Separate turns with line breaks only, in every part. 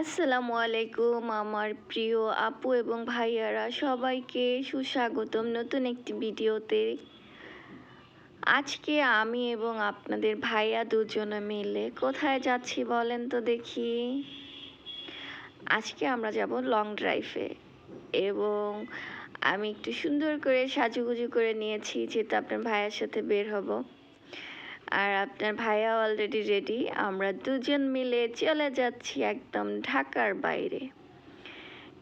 আসসালামু আলাইকুম আমার প্রিয় আপু এবং ভাইয়ারা, সবাইকে সুস্বাগতম নতুন একটি ভিডিওতে। আজকে আমি এবং আপনাদের ভাইয়া দুজনে মিলে কোথায় যাচ্ছি বলেন তো দেখি। আজকে আমরা যাব লং ড্রাইভে এবং আমি একটু সুন্দর করে সাজুগুজু করে নিয়েছি, যেহেতু আপনার ভাইয়ের সাথে বের হব। আর আপনার ভাইয়া অলরেডি রেডি আমরা দুজন মিলে চলে যাচ্ছি একদম ঢাকার বাইরে।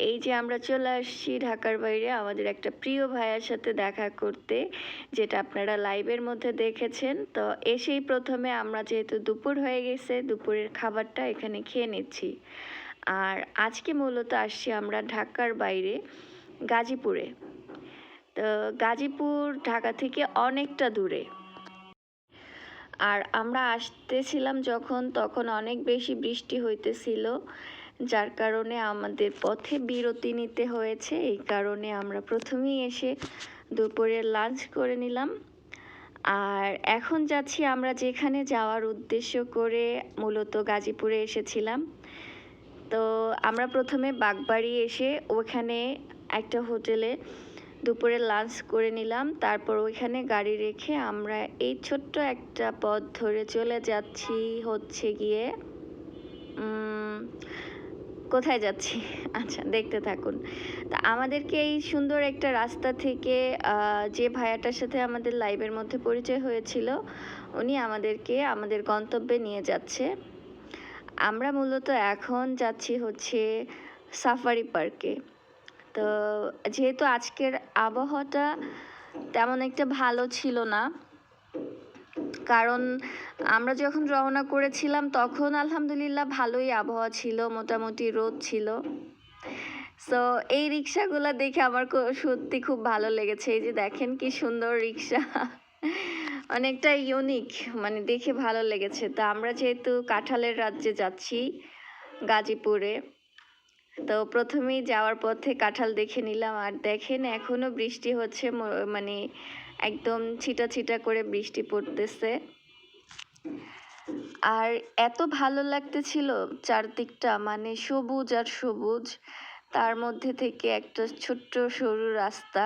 এই যে আমরা চলে আসছি ঢাকার বাইরে, আমাদের একটা প্রিয় ভাইয়ের সাথে দেখা করতে, যেটা আপনারা লাইভের মধ্যে দেখেছেন। তো এসেই প্রথমে আমরা যেহেতু দুপুর হয়ে গেছে, দুপুরের খাবারটা এখানে খেয়ে নিচ্ছি। আর আজকে মূলত আসছি আমরা ঢাকার বাইরে, গাজীপুরে। তো গাজীপুর ঢাকা থেকে অনেকটা দূরে। আর আমরা আসতেছিলাম যখন, তখন অনেক বেশি বৃষ্টি হইতেছিল, যার কারণে আমাদের পথে বিরতি নিতে হয়েছে। এই কারণে আমরা প্রথমেই এসে দুপুরের লাঞ্চ করে নিলাম। আর এখন যাচ্ছি আমরা যেখানে যাওয়ার উদ্দেশ্য করে মূলত গাজীপুরে এসেছিলাম। তো আমরা প্রথমে বাগবাড়ি এসে ওখানে একটা হোটেলে দুপুরে লাঞ্চ করে নিলাম। তারপর ওইখানে গাড়ি রেখে আমরা এই ছোট্ট একটা পথ ধরে চলে যাচ্ছি হচ্ছে গিয়ে কোথায় যাচ্ছি? আচ্ছা দেখতে থাকুন। তা আমাদেরকে এই সুন্দর একটা রাস্তা থেকে যে ভাইয়াটার সাথে আমাদের লাইভের মধ্যে পরিচয় হয়েছিল, উনি আমাদেরকে, আমাদের গন্তব্যে নিয়ে যাচ্ছে। আমরা মূলত এখন যাচ্ছি হচ্ছে সাফারি পার্কে। তো যেহেতু আজকের আবহাওয়াটা তেমন একটা ভালো ছিল না, কারণ আমরা যখন রওনা করেছিলাম তখন আলহামদুলিল্লাহ ভালোই আবহাওয়া ছিল, মোটামুটি রোদ ছিল। সো এই রিক্সাগুলো দেখে আমার সত্যি খুব ভালো লেগেছে। এই যে দেখেন কি সুন্দর রিক্সা অনেকটা ইউনিক মানে দেখে ভালো লেগেছে। তা আমরা যেহেতু কাঁঠালের রাজ্যে যাচ্ছি গাজীপুরে তো প্রথমেই যাওয়ার পথে কাঁঠাল দেখে নিলাম। আর দেখেন এখনও বৃষ্টি হচ্ছে মানে একদম ছিটা ছিটা করে বৃষ্টি পড়তেছে। আর এত ভালো লাগতেছিল চারদিকটা মানে সবুজ আর সবুজ। তার মধ্যে থেকে একটা ছোট্ট সরু রাস্তা।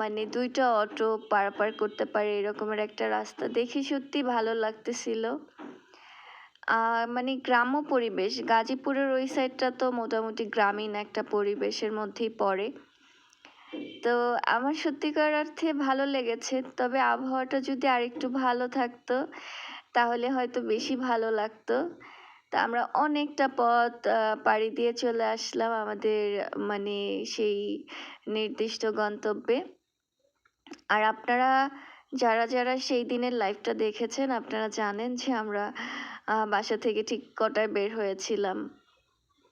মানে দুইটা অটো পারাপার করতে পারে এরকমের একটা রাস্তা। দেখে সত্যি ভালো লাগতেছিল। মানে গ্রাম্য পরিবেশ, গাজীপুরের ওই সাইডটা তো মোটামুটি গ্রামীণ একটা পরিবেশের মধ্যেই পড়ে। তো আমার সত্যিকার অর্থে ভালো লেগেছে, তবে আবহাওয়াটা যদি আরেকটু ভালো থাকতো, তাহলে হয়তো বেশি ভালো লাগতো। তা আমরা অনেকটা পথ পাড়ি দিয়ে চলে আসলাম আমাদের মানে সেই নির্দিষ্ট গন্তব্যে। আর আপনারা, যারা যারা সেই দিনের লাইভটা দেখেছেন, আপনারা জানেন যে আমরা বাসা থেকে ঠিক কটায় বের হয়েছিলাম।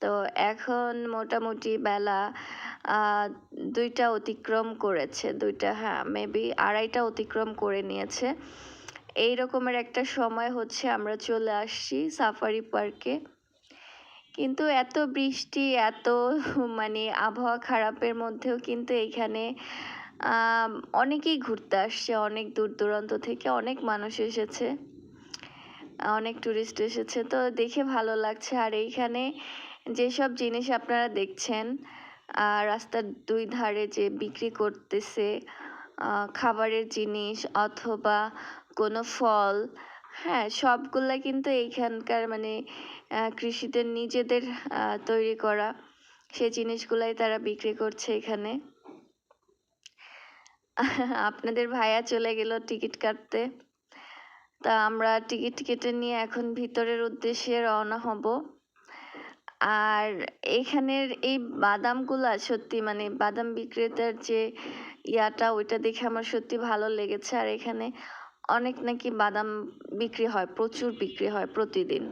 তো এখন মোটামুটি বেলা দুইটা অতিক্রম করেছে দুইটা হ্যাঁ মেবি আড়াইটা অতিক্রম করে নিয়েছে। এই রকমের একটা সময় হচ্ছে আমরা চলে আসছি সাফারি পার্কে। কিন্তু এত বৃষ্টি এত মানে আবহাওয়া খারাপের মধ্যেও কিন্তু এইখানে আম, অনেকেই ঘুরতে আসছে অনেক দূর দূরান্ত থেকে অনেক মানুষ এসেছে। অনেক টুরিস্ট এসেছে, তো দেখে ভালো লাগছে। আর এইখানে যেসব জিনিস আপনারা দেখছেন রাস্তার দুই ধারে যে বিক্রি করতেছে খাবারের জিনিস অথবা কোনো ফল হ্যাঁ সবগুলা কিন্তু এইখানকার মানে কৃষিদের নিজেদের তৈরি করা, সেই জিনিসগুলাই তারা বিক্রি করছে এখানে। আপনাদের ভাইয়া চলে গেল টিকিট কাটতে। তা আমরা টিকিট কেটে নিয়ে এখন ভিতরের উদ্দেশ্যে রওনা হব। আর এখানের এই বাদামগুলা সত্যি মানে বাদাম বিক্রেতার যে ইয়াটা, ওইটা দেখে আমার সত্যি ভালো লেগেছে। আর এখানে অনেক নাকি বাদাম বিক্রি হয়, প্রচুর বিক্রি হয় প্রতিদিন।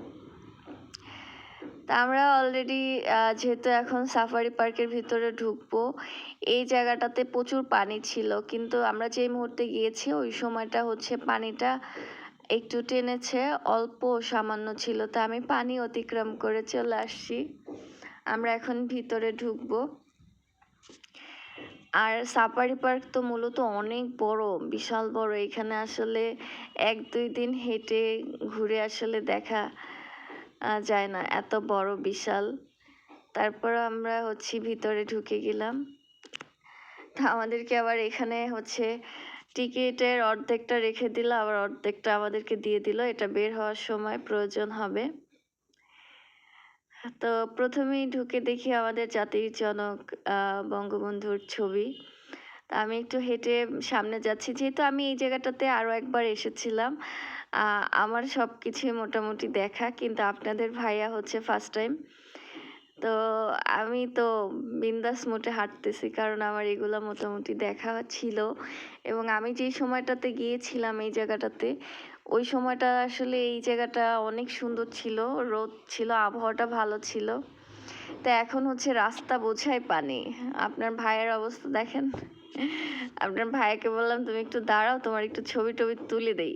তা আমরা অলরেডি যেহেতু এখন সাফারি পার্কের ভিতরে ঢুকবো, এই জায়গাটাতে প্রচুর পানি ছিল। কিন্তু আমরা যে মুহূর্তে গিয়েছি, ওই সময়টা হচ্ছে পানিটা একটু টেনেছে, অল্প সামান্য ছিল, তা আমি পানি অতিক্রম করে চলে আসছি। আমরা এখন ভিতরে ঢুকবো। আর সাফারি পার্ক তো মূলত অনেক বড়, বিশাল বড়। এখানে আসলে এক, দুই দিন হেঁটে ঘুরে আসলে দেখা যায় না, এত বড়, বিশাল। তারপর আমরা হচ্ছে ভিতরে ঢুকে গেলাম। তা আমাদেরকে আবার এখানে হচ্ছে টিকিটের অর্ধেকটা রেখে দিল, আবার অর্ধেকটা আমাদেরকে দিয়ে দিল। এটা বের হওয়ার সময় প্রয়োজন হবে। তো প্রথমেই ঢুকে দেখি আমাদের জাতির জনক বঙ্গবন্ধুর ছবি। তা আমি একটু হেঁটে সামনে যাচ্ছি। যেহেতু আমি এই জায়গাটাতে আরও একবার এসেছিলাম আমার সব কিছুই মোটামুটি দেখা, কিন্তু আপনাদের ভাইয়া হচ্ছে ফার্স্ট টাইম তো আমি তো বিন্দাস মোটে হাঁটতেছি কারণ আমার এগুলো মোটামুটি দেখা ছিল। এবং আমি যেই সময়টাতে গিয়েছিলাম এই জায়গাটাতে, ওই সময়টা আসলে এই জায়গাটা অনেক সুন্দর ছিল, রোদ ছিল, আবহাওয়াটা ভালো ছিল। তো এখন হচ্ছে রাস্তা বোঝাই পানি। আপনার ভাইয়ের অবস্থা দেখেন। আপনার ভাইয়াকে বললাম, তুমি একটু দাঁড়াও, তোমার একটু ছবি টবি তুলে দেই।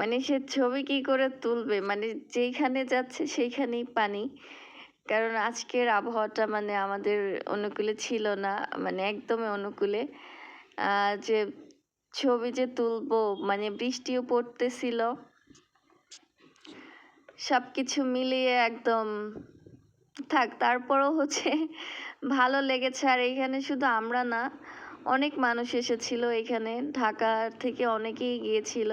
মানে সে ছবি কি করে তুলবে? মানে যেইখানে যাচ্ছে সেইখানেই পানি। কারণ আজকের আবহাওয়াটা মানে আমাদের অনুকূলে ছিল না মানে একদমই অনুকূলে। যে ছবি যে তুলবো মানে বৃষ্টিও পড়তেছিল। সব কিছু মিলিয়ে একদম থাক, তারপরও হচ্ছে ভালো লেগেছে। আর এখানে শুধু আমরা না, অনেক মানুষ এসেছিল এখানে। ঢাকা থেকে অনেকেই গিয়েছিল।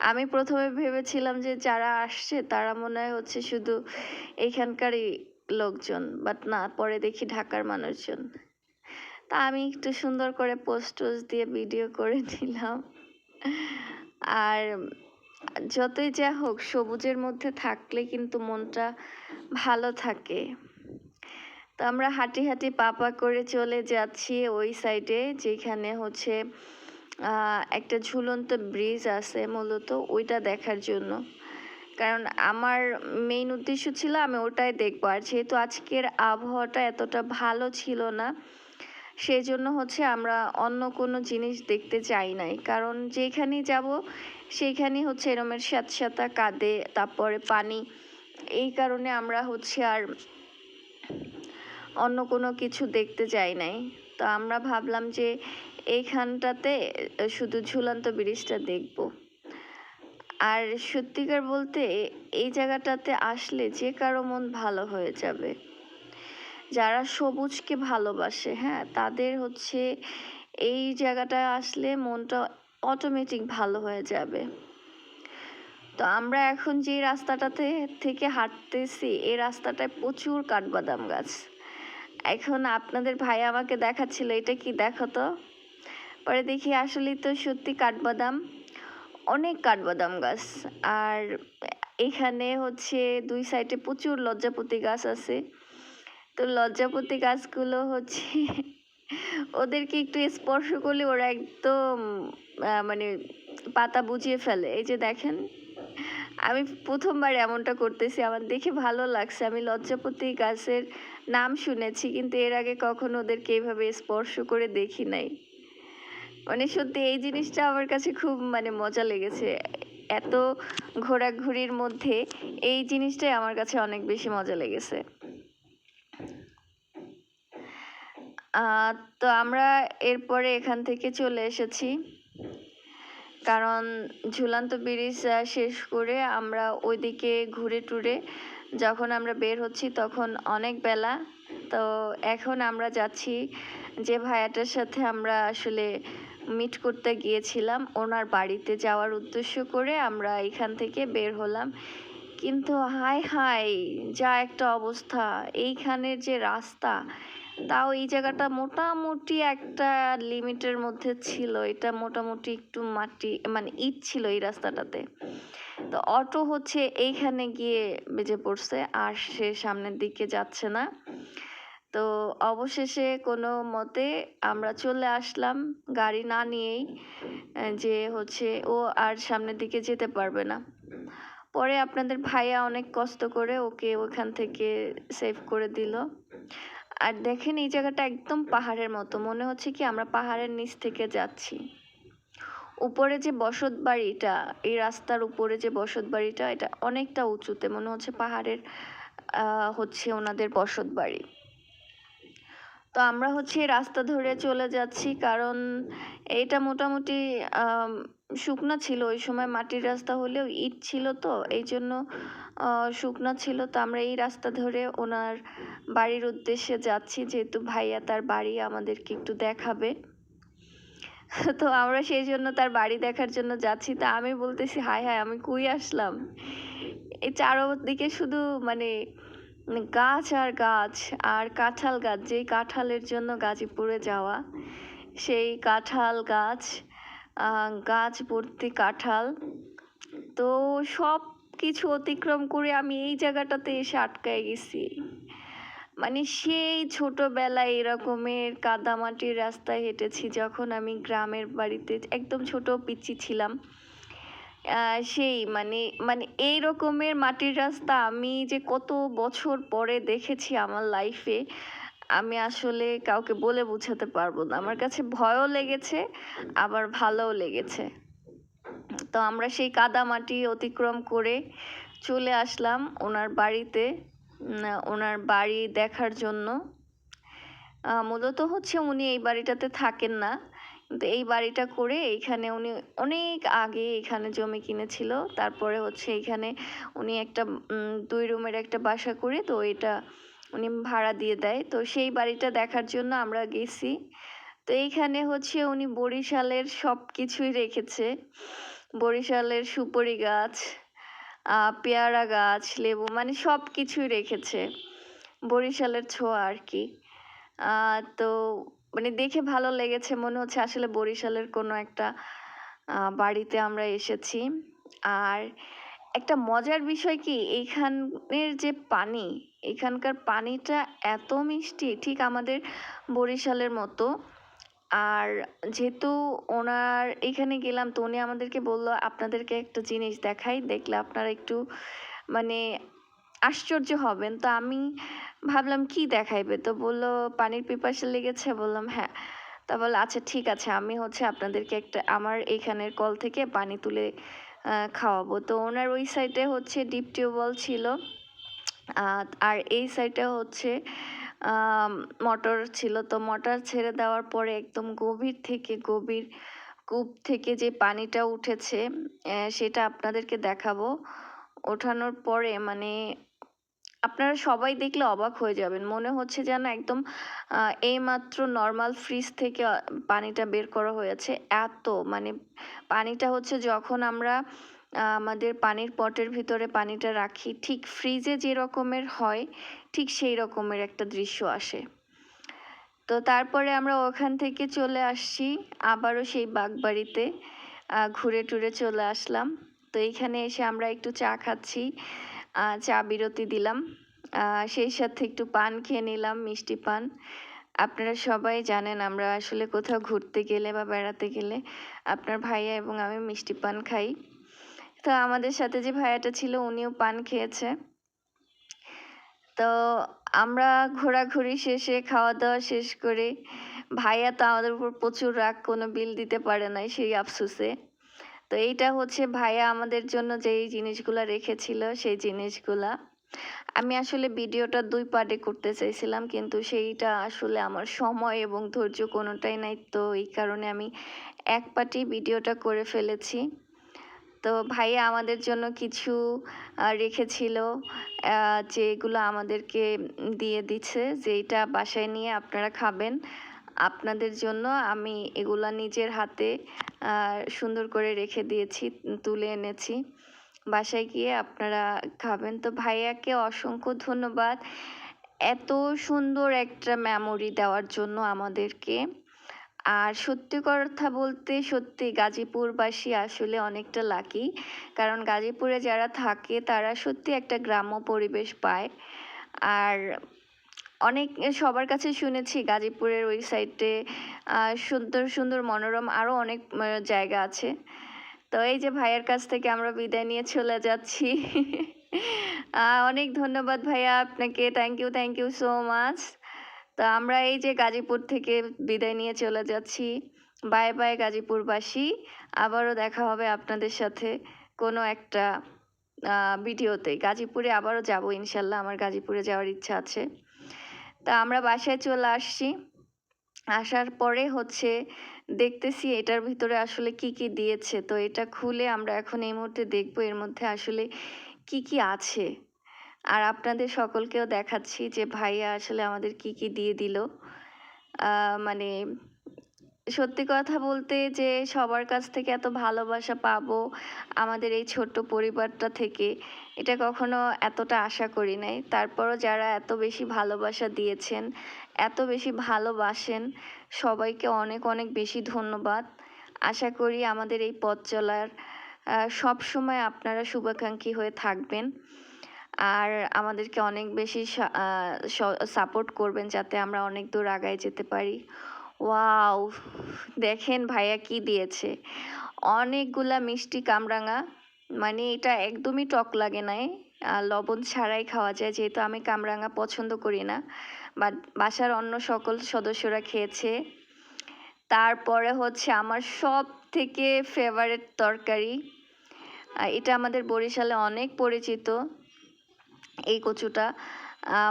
আমি প্রথমে ভেবেছিলাম যে যারা আসছে, তারা মনে হয় হচ্ছে শুধু এখানকারই লোকজন বাট না, পরে দেখি ঢাকার মানুষজন। তা আমি একটু সুন্দর করে পোস্ট টোস্ট দিয়ে ভিডিও করে নিলাম আর যতই যা হোক, সবুজের মধ্যে থাকলে কিন্তু মনটা ভালো থাকে। তো আমরা হাঁটি হাঁটি পাপা করে চলে যাচ্ছি ওই সাইডে যেখানে হচ্ছে একটা ঝুলন্ত ব্রিজ আছে মূলত, ওইটা দেখার জন্য। কারণ আমার মেইন উদ্দেশ্য ছিল আমি ওটাই দেখব। আর যেহেতু আজকের আবহাওয়াটা এতটা ভালো ছিল না সেই জন্য হচ্ছে আমরা অন্য কোনো জিনিস দেখতে চাই নাই। কারণ যেখানেই যাব সেইখানেই হচ্ছে এরমের স্যাঁতস্যাঁতা কাঁদে, তারপরে পানি। এই কারণে আমরা হচ্ছে আর অন্য কোনো কিছু দেখতে যাই নাই। তো আমরা ভাবলাম যে এইখানটাতে শুধু ঝুলন্ত ব্রিজটা দেখব। আর সত্যিকার বলতে, এই জায়গাটাতে আসলে যে কারও মন ভালো হয়ে যাবে। যারা সবুজকে ভালোবাসে হ্যাঁ তাদের হচ্ছে এই জায়গাটায় আসলে মনটা অটোমেটিক ভালো হয়ে যাবে। তো আমরা এখন যে রাস্তাটাতে থেকে হাঁটতেছি, এই রাস্তাটায় প্রচুর কাঠবাদাম গাছ। এখন আপনাদের ভাই আমাকে দেখাচ্ছিল, এটা কি দেখো তো? পরে দেখি আসলেই তো সত্যি কাঠবাদাম, অনেক কাঠবাদাম গাছ। আর এখানে হচ্ছে দুই সাইডে প্রচুর লজ্জাপতি গাছ আছে। তো লজ্জাপতি গাছগুলো হচ্ছে ওদেরকে একটু স্পর্শ করলে ওরা একদম মানে পাতা বুঝিয়ে ফেলে। এই যে দেখেন, আমি প্রথমবার এমনটা করতেছি, আমার দেখে ভালো লাগছে। আমি লজ্জাপতি গাছের নাম শুনেছি, কিন্তু এর আগে কখনো ওদেরকে এইভাবে স্পর্শ করে দেখি নাই। মানে সত্যি এই জিনিসটা আমার কাছে খুব মানে মজা লেগেছে। এত ঘোরাঘুরির মধ্যে এই জিনিসটাই আমার কাছে অনেক বেশি মজা লেগেছে। তো আমরা এরপরে এখান থেকে চলে এসেছি। কারণ ঝুলন্ত ব্রিজ শেষ করে আমরা ওইদিকে ঘুরে টুরে যখন আমরা বের হচ্ছি তখন অনেক বেলা। তো এখন আমরা যাচ্ছি যে ভাইয়াটার সাথে আমরা আসলে মিট করতে গিয়েছিলাম। ওনার বাড়িতে যাওয়ার উদ্দেশ্য করে আমরা এখান থেকে বের হলাম। কিন্তু হায় হায়, যা একটা অবস্থা। এইখানের যে রাস্তা, তাও এই জায়গাটা মোটামুটি একটা লিমিটের মধ্যে ছিল। এটা মোটামুটি একটু মাটি মানে ইট ছিল এই রাস্তাটাতে। তো অটো হচ্ছে এইখানে গিয়ে বেজে পড়ছে, আর সে সামনের দিকে যাচ্ছে না। তো অবশেষে কোনো মতে আমরা চলে আসলাম গাড়ি না নিয়েই যে হচ্ছে ও আর সামনের দিকে যেতে পারবে না। পরে আপনাদের ভাইয়া অনেক কষ্ট করে ওকে ওখান থেকে সেভ করে দিল। আর দেখেন এই জায়গাটা একদম পাহাড়ের মতো, মনে হচ্ছে কি আমরা পাহাড়ের নিচ থেকে যাচ্ছি। উপরে যে বসত বাড়িটা, এই রাস্তার উপরে যে বসত বাড়িটা, এটা অনেকটা উঁচুতে, মনে হচ্ছে পাহাড়ের হচ্ছে ওনাদের বসত বাড়ি। তো আমরা হচ্ছে রাস্তা ধরে চলে যাচ্ছি, কারণ এটা মোটামুটি শুকনা ছিল। ওই সময় মাটির রাস্তা হলেও ইট ছিল তো, এই জন্য শুকনা ছিল। তো আমরা এই রাস্তা ধরে ওনার বাড়ির উদ্দেশ্যে যাচ্ছি। যেহেতু ভাইয়া তার বাড়ি আমাদেরকে একটু দেখাবে। তো আমরা সেই জন্য তার বাড়ি দেখার জন্য যাচ্ছি। তা আমি বলতেছি, হায় হায়, আমি কই আসলাম? এই চারদিকে শুধু মানে গাছ আর গাছ আর কাঁঠাল গাছ, যেই কাঁঠালের জন্য গাজীপুরে যাওয়া, সেই কাঁঠাল গাছ গাছ ভর্তি কাঁঠাল। তো সব কিছু অতিক্রম করে আমি এই জায়গাটাতে এসে আটকায় গেছি। মানে সেই ছোটবেলায় এরকমের কাদামাটির রাস্তায় হেঁটেছি, যখন আমি গ্রামের বাড়িতে একদম ছোট পিচ্চি ছিলাম। সেই মানে মানে এই রকমের মাটির রাস্তা আমি যে কত বছর পরে দেখেছি আমার লাইফে আমি আসলে কাউকে বলে বোঝাতে পারব না। আমার কাছে ভয়ও লেগেছে, আবার ভালোও লেগেছে। তো আমরা সেই কাদা মাটি অতিক্রম করে চলে আসলাম ওনার বাড়িতে ওনার বাড়ি দেখার জন্য। মূলত হচ্ছে উনি এই বাড়িটাতে থাকেন না। কিন্তু এই বাড়িটা করে এইখানে উনি অনেক আগে এখানে জমি কিনেছিল। তারপরে হচ্ছে এইখানে উনি একটা দুই রুমের একটা বাসা করে তো এটা উনি ভাড়া দিয়ে দেয়। তো সেই বাড়িটা দেখার জন্য আমরা গেছি। তো এইখানে হচ্ছে উনি বরিশালের সব কিছুই রেখেছে। বরিশালের সুপারি গাছ পেয়ারা গাছ, লেবু মানে সব কিছুই রেখেছে। বরিশালের ছোঁয়া আর কি। তো মানে দেখে ভালো লেগেছে। মনে হচ্ছে আসলে বরিশালের কোনো একটা বাড়িতে আমরা এসেছি। আর একটা মজার বিষয় কি? এইখানের যে পানি, এখানকার পানিটা এত মিষ্টি, ঠিক আমাদের বরিশালের মতো। আর যেহেতু ওনার, এখানে গেলাম তো উনি আমাদেরকে বলল, আপনাদেরকে একটা জিনিস দেখাই, দেখলে আপনারা একটু মানে আশ্চর্য হবেন। তো আমি ভাবলাম, কি দেখাইবে? তো বলল, পানির পিপাসা লেগেছে। বললাম হ্যাঁ। তা বলল আচ্ছা ঠিক আছে, আমি হচ্ছে আপনাদেরকে একটা, আমার এইখানের কল থেকে পানি তুলে খাওয়াবো। তো ওনার ওই সাইডে হচ্ছে ডিপ টিউবওয়েল ছিল। আর এই সাইডে হচ্ছে মোটর ছিল। তো মোটর ছেড়ে দেওয়ার পরে একদম গভীর থেকে গভীর কূপ থেকে যে পানিটা উঠেছে সেটা আপনাদেরকে দেখাবো। ওঠানোর পরে মানে আপনারা সবাই দেখলে অবাক হয়ে যাবেন। মনে হচ্ছে যেন একদম আহ, এইমাত্র নর্মাল ফ্রিজ থেকে পানিটা বের করা হয়েছে এত মানে পানিটা হচ্ছে যখন আমরা আমাদের পানির পটের ভিতরে পানিটা রাখি ঠিক ফ্রিজে যে রকমের হয় ঠিক সেই রকমের একটা দৃশ্য আসে। তো তারপরে আমরা ওখান থেকে চলে আসছি আবারও সেই বাগবাড়িতে ঘুরে টুরে চলে আসলাম। তো এইখানে এসে আমরা একটু চা খাচ্ছি। চা বিরতি দিলাম। সেই সাথে একটু পান খেয়ে নিলাম, মিষ্টি পান। আপনারা সবাই জানেন আমরা আসলে কোথাও ঘুরতে গেলে বা বেড়াতে গেলে আপনার ভাইয়া এবং আমি মিষ্টি পান খাই। তো আমাদের সাথে যে ভাইয়াটা ছিল উনিও পান খেয়েছে। তো আমরা ঘোরাঘুরি শেষে খাওয়া দাওয়া শেষ করে, ভাইয়া তো আমাদের উপর প্রচুর রাগ, কোনো বিল দিতে পারে নাই সেই আফসোসে। তো এইটা হচ্ছে ভাইয়া আমাদের জন্য যেই জিনিসগুলা রেখেছিল, সেই জিনিসগুলা। আমি আসলে ভিডিওটা দুই পার্টে করতে চাইছিলাম, কিন্তু সেইটা আসলে আমার সময় এবং ধৈর্য কোনোটাই নাই। তো এই কারণে আমি এক পার্টেই ভিডিওটা করে ফেলেছি। তো ভাইয়া আমাদের জন্য কিছু রেখেছিল যেগুলো আমাদেরকে দিয়ে দিচ্ছে যে এটা বাসায় নিয়ে আপনারা খাবেন। আপনাদের জন্য আমি এগুলা নিজের হাতে সুন্দর করে রেখে দিয়েছি, তুলে এনেছি। বাসায় গিয়ে আপনারা খাবেন। তো ভাইয়াকে অসংখ্য ধন্যবাদ এত সুন্দর একটা মেমোরি দেওয়ার জন্য আমাদেরকে। আর সত্যি কথা বলতে সত্যি গাজীপুরবাসী আসলে অনেকটা লাকি কারণ গাজীপুরে যারা থাকে তারা সত্যি একটা গ্রাম্য পরিবেশ পায়। আর অনেক সবার কাছে শুনেছি গাজীপুরের ওই সাইডে সুন্দর সুন্দর, মনোরম আরও অনেক জায়গা আছে। তো এই যে ভাইয়ের কাছ থেকে আমরা বিদায় নিয়ে চলে যাচ্ছি। অনেক ধন্যবাদ ভাইয়া আপনাকে। Thank you thank you so much তো আমরা এই যে গাজীপুর থেকে বিদায় নিয়ে চলে যাচ্ছি। বাই বাই গাজীপুরবাসী। আবারও দেখা হবে আপনাদের সাথে কোনো একটা ভিডিওতে। গাজীপুরে আবারও যাব ইনশাল্লাহ, আমার গাজীপুরে যাওয়ার ইচ্ছা আছে। তা আমরা বাসায় চলে আসছি। আসার পরে হচ্ছে দেখতেছি এটার ভিতরে আসলে কি কি দিয়েছে। তো এটা খুলে আমরা এখন এই মুহূর্তে দেখব এর মধ্যে আসলে কি কি আছে। আর আপনাদের সকলকেও দেখাচ্ছি যে ভাইয়া আসলে আমাদের কি কি দিয়ে দিল। মানে সত্যি কথা বলতে যে সবার কাছ থেকে এত ভালোবাসা পাবো আমাদের এই ছোট্ট পরিবারটা থেকে, এটা কখনো এতটা আশা করি নাই। তারপরও যারা এত বেশি ভালোবাসা দিয়েছেন, এত বেশি ভালোবাসেন, সবাইকে অনেক অনেক বেশি ধন্যবাদ। আশা করি আমাদের এই পথ চলার সব সময় আপনারা শুভাকাঙ্ক্ষী হয়ে থাকবেন। আর আমাদেরকে অনেক বেশি সাপোর্ট করবেন যাতে আমরা অনেক দূর আগায় যেতে পারি। ওয়াও, দেখেন ভাইয়া কি দিয়েছে। অনেকগুলা মিষ্টি কামরাঙা মানে এটা একদমই টক লাগে নাই। আর লবণ ছাড়াই খাওয়া যায়, যেহেতু আমি কামরাঙা পছন্দ করি না। বাট বাসার অন্য সকল সদস্যরা খেয়েছে। তারপরে হচ্ছে আমার সব থেকে ফেভারিট তরকারি এটা আমাদের বরিশালে অনেক পরিচিত, এই কচুটা।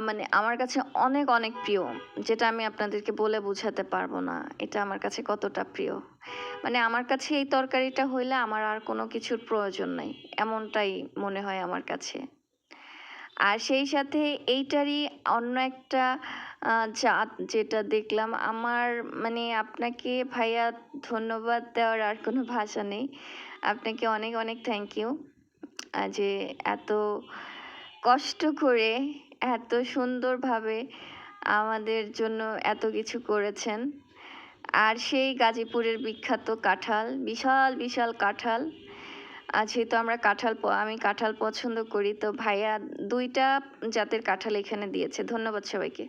মানে আমার কাছে অনেক অনেক প্রিয়, যেটা আমি আপনাদেরকে বলে বোঝাতে পারব না, এটা আমার কাছে কতটা প্রিয়। মানে আমার কাছে এই তরকারিটা হইলে আমার আর কোনো কিছুর প্রয়োজন নাই, এমনটাই মনে হয় আমার কাছে। আর সেই সাথে এইটারই অন্য একটা জাত যেটা দেখলাম, আমার মানে আপনাকে ভাইয়া ধন্যবাদ দেওয়ার আর কোনো ভাষা নেই। আপনাকে অনেক অনেক থ্যাংক ইউ যে এত কষ্ট করে এত সুন্দরভাবে আমাদের জন্য এত কিছু করেছেন। আর সেই গাজীপুরের বিখ্যাত কাঁঠাল, বিশাল বিশাল কাঁঠাল। যেহেতু আমরা কাঁঠাল আমি কাঁঠাল পছন্দ করি, তো ভাইয়া দুইটা জাতের কাঁঠাল এখানে দিয়েছে। ধন্যবাদ সবাইকে।